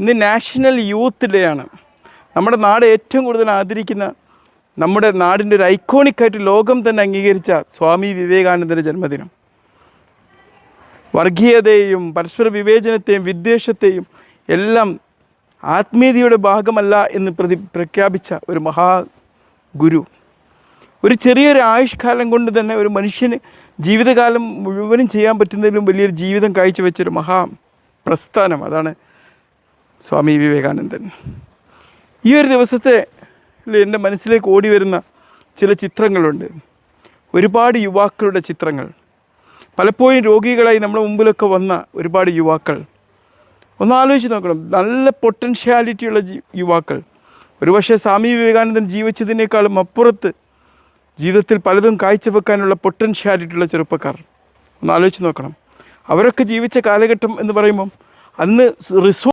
ഇന്ന് national youth day ആണ്. നമ്മുടെ നാട് ഏറ്റവും കൂടുതൽ ആദരിക്കുന്ന നമ്മുടെ നാടിന്റെ ഒരു ഐക്കോണിക്കായിട്ട് ലോകം തന്നെ അംഗീകരിച്ച സ്വാമി വിവേകാനന്ദന്റെ ജന്മദിനം. വർഗീയതയെയും പരസ്പര വിവേചനത്തെയും വിദ്വേഷത്തെയും എല്ലാം ആത്മീയതയുടെ ഭാഗമല്ല എന്ന് പ്രതി പ്രഖ്യാപിച്ച ഒരു മഹാ ഗുരു ഒരു ചെറിയൊരു ആയുഷ്കാലം കൊണ്ട് തന്നെ ഒരു മനുഷ്യന് ജീവിതകാലം മുഴുവനും ചെയ്യാൻ പറ്റുന്നതിലും വലിയൊരു ജീവിതം കാഴ്ചവെച്ചൊരു മഹാ പ്രസ്ഥാനം അതാണ് സ്വാമി വിവേകാനന്ദൻ. ഈ ഒരു ദിവസത്തെ എന്റെ മനസ്സിലേക്ക് ഓടി വരുന്ന ചില ചിത്രങ്ങളുണ്ട്. ഒരുപാട് യുവാക്കളുടെ ചിത്രങ്ങൾ. പലപ്പോഴും രോഗികളായി നമ്മുടെ മുമ്പിലൊക്കെ വന്ന ഒരുപാട് യുവാക്കൾ. ഒന്ന് ആലോചിച്ച് നോക്കണം. നല്ല പൊട്ടൻഷ്യാലിറ്റിയുള്ള ജീ യുവാക്കൾ. ഒരുപക്ഷെ സ്വാമി വിവേകാനന്ദൻ ജീവിച്ചതിനേക്കാളും അപ്പുറത്ത് ജീവിതത്തിൽ പലതും കാഴ്ചവെക്കാനുള്ള പൊട്ടൻഷ്യാലിറ്റിയുള്ള ചെറുപ്പക്കാർ. ഒന്ന് ആലോചിച്ച് നോക്കണം. അവരൊക്കെ ജീവിച്ച കാലഘട്ടം എന്ന് പറയുമ്പം അന്ന് റിസോ